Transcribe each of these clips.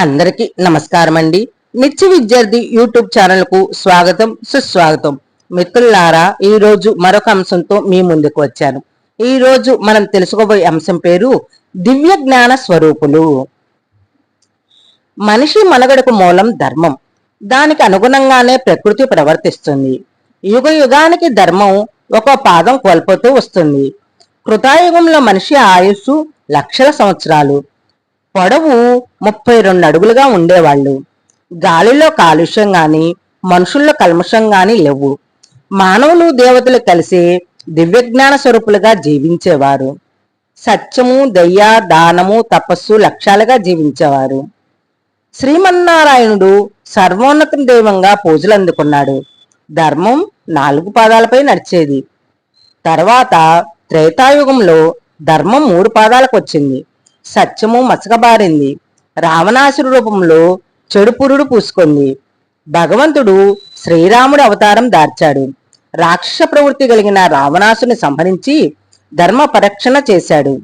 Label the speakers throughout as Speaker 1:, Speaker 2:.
Speaker 1: అందరికీ నమస్కారం అండి నిత్య విద్యార్థి యూట్యూబ్ ఛానల్కు స్వాగతం సుస్వాగతం. మిత్రులారా ఈ రోజు మరొక అంశంతో మీ ముందుకు వచ్చాను. ఈ రోజు మనం తెలుసుకోబోయే అంశం పేరు దివ్య జ్ఞాన స్వరూపులు. మనిషి మనుగడకు మూలం ధర్మం. దానికి అనుగుణంగానే ప్రకృతి ప్రవర్తిస్తుంది. యుగ యుగానికి ధర్మం ఒక పాదం కోల్పోతూ వస్తుంది. కృతాయుగంలో మనిషి ఆయుస్సు లక్షల సంవత్సరాలు. పొడవు ముప్పై రెండు అడుగులుగా ఉండేవాళ్ళు. గాలిలో కాలుష్యం గాని మనుషుల్లో కల్మషం గాని లేవు. మానవులు దేవతలు కలిసి దివ్యజ్ఞాన స్వరూపులుగా జీవించేవారు. సత్యము దయ్య దానము తపస్సు లక్ష్యాలుగా జీవించేవారు. శ్రీమన్నారాయణుడు సర్వోన్నత దైవంగా పూజలు అందుకున్నాడు. ధర్మం నాలుగు పాదాలపై నడిచేది. తర్వాత త్రేతాయుగంలో ధర్మం మూడు పాదాలకు వచ్చింది. సత్యము మసకబారింది. రావణాసురు రూపంలో చెడు పురుడు పూసుకుంది. భగవంతుడు శ్రీరాముడి అవతారం దార్చాడు. రాక్షస ప్రవృత్తి కలిగిన రావణాసుని సంహరించి ధర్మ పరక్షణ చేశాడు.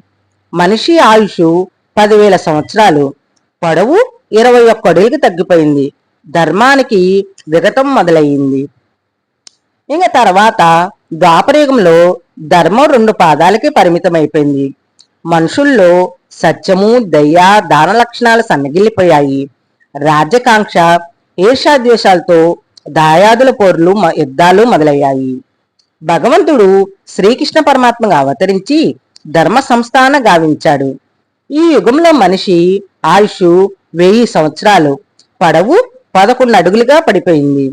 Speaker 1: మనిషి ఆయుష్ పదివేల సంవత్సరాలు. పొడవు ఇరవై ఒక్కడేకి తగ్గిపోయింది. ధర్మానికి విగతం మొదలయ్యింది. ఇంక తర్వాత ద్వాపరయుగంలో ధర్మం రెండు పాదాలకి పరిమితమైపోయింది. మనుషుల్లో సత్యము దయ దాన లక్షణాలు సన్నగిల్లిపోయాయి. రాజ్యకాంక్ష ఈర్షాద్వేషాలతో దాయాదుల పోర్లు యుద్ధాలు మొదలయ్యాయి. భగవంతుడు శ్రీకృష్ణ పరమాత్మగా అవతరించి ధర్మ సంస్థాన గావించాడు. ఈ యుగంలో మనిషి ఆయుష్ వెయ్యి సంవత్సరాలు పడవు పదకొండు అడుగులుగా పడిపోయింది.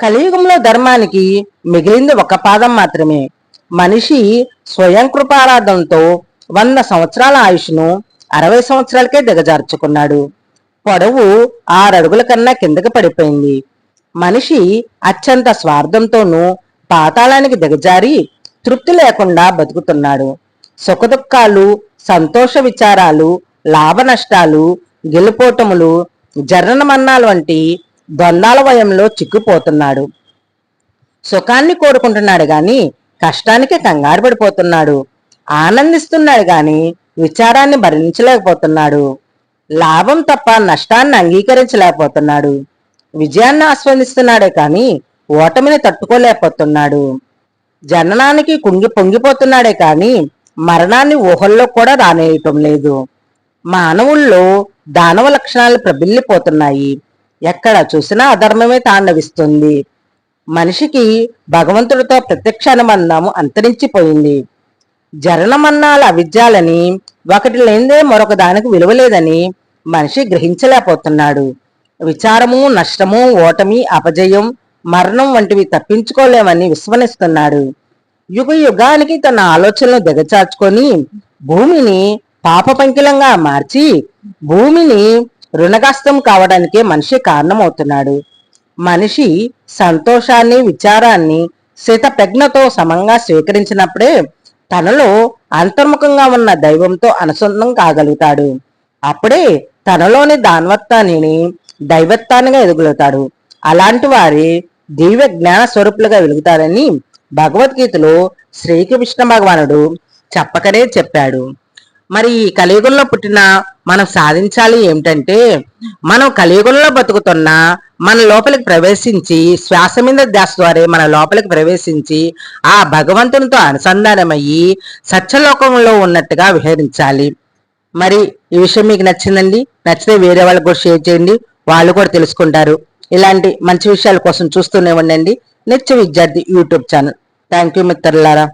Speaker 1: కలియుగంలో ధర్మానికి మిగిలింది ఒక పాదం మాత్రమే. మనిషి స్వయం కృపారాధంతో వంద సంవత్సరాల ఆయుష్ను అరవై సంవత్సరాలకే దిగజార్చుకున్నాడు. పొడవు ఆరడుగుల కన్నా కిందకి పడిపోయింది. మనిషి అత్యంత స్వార్థంతోనూ పాతాళానికి దిగజారి తృప్తి లేకుండా బతుకుతున్నాడు. సుఖదుఖాలు సంతోష విచారాలు లాభ నష్టాలు గెలుపోటములు జర్రనమన్నాలు వంటి ద్వంద్వాల వయంలో చిక్కుపోతున్నాడు. సుఖాన్ని కోరుకుంటున్నాడు గాని కష్టానికి కంగారు పడిపోతున్నాడు. ఆనందిస్తున్నాడు గాని విచారాన్ని భరించలేకపోతున్నాడు. లాభం తప్ప నష్టాన్ని అంగీకరించలేకపోతున్నాడు. విజయాన్ని ఆస్వాదిస్తున్నాడే కాని ఓటమిని తట్టుకోలేకపోతున్నాడు. జననానికి కుంగి పొంగిపోతున్నాడే కాని మరణాన్ని ఊహల్లో కూడా రానేయటం లేదు. మానవుల్లో దానవ లక్షణాలు ప్రబిల్లిపోతున్నాయి. ఎక్కడ చూసినా అధర్మమే తాండవిస్తుంది. మనిషికి భగవంతుడితో ప్రత్యక్ష అనుబంధం అంతరించిపోయింది. జరణమన్నాల అవిద్యాలని ఒకటి లేనిదే మరొక దానికి విలువలేదని మనిషి గ్రహించలేకపోతున్నాడు. విచారము నష్టము ఓటమి అపజయం మరణం వంటివి తప్పించుకోలేమని విశ్వనిస్తున్నాడు యుగ యుగానికి తన ఆలోచనలు దిగచార్చుకొని భూమిని పాప పంకిలంగా మార్చి భూమిని రుణగాస్తం కావడానికే మనిషి కారణమవుతున్నాడు. మనిషి సంతోషాన్ని విచారాన్ని శీతప్రజ్ఞతో సమంగా స్వీకరించినప్పుడే తనలో అంతర్ముఖంగా ఉన్న దైవంతో అనుసంధం కాగలుగుతాడు. అప్పుడే తనలోని దాన్వత్తాన్ని దైవత్వానిగా ఎదుగులుతాడు అలాంటి వారి దివ్య జ్ఞాన స్వరూపులుగా వెలుగుతారని భగవద్గీతలో శ్రీకృష్ణ భగవానుడు చెప్పకనే చెప్పాడు. మరి ఈ కలియుగంలో పుట్టిన మనం సాధించాలి ఏమిటంటే మనం కలియుగంలో బతుకుతున్న మన లోపలికి ప్రవేశించి శ్వాస మీద ధ్యాస ద్వారా మన లోపలికి ప్రవేశించి ఆ భగవంతునితో అనుసంధానమయ్యి సత్యలోకంలో ఉన్నట్టుగా విహరించాలి. మరి ఈ విషయం మీకు నచ్చిందండి? నచ్చితే వేరే వాళ్ళకు కూడా షేర్ చేయండి. వాళ్ళు కూడా తెలుసుకుంటారు. ఇలాంటి మంచి విషయాల కోసం చూస్తూనే ఉండండి. నిత్య విద్యార్థి యూట్యూబ్ ఛానల్. థ్యాంక్ యూ మిత్రులారా.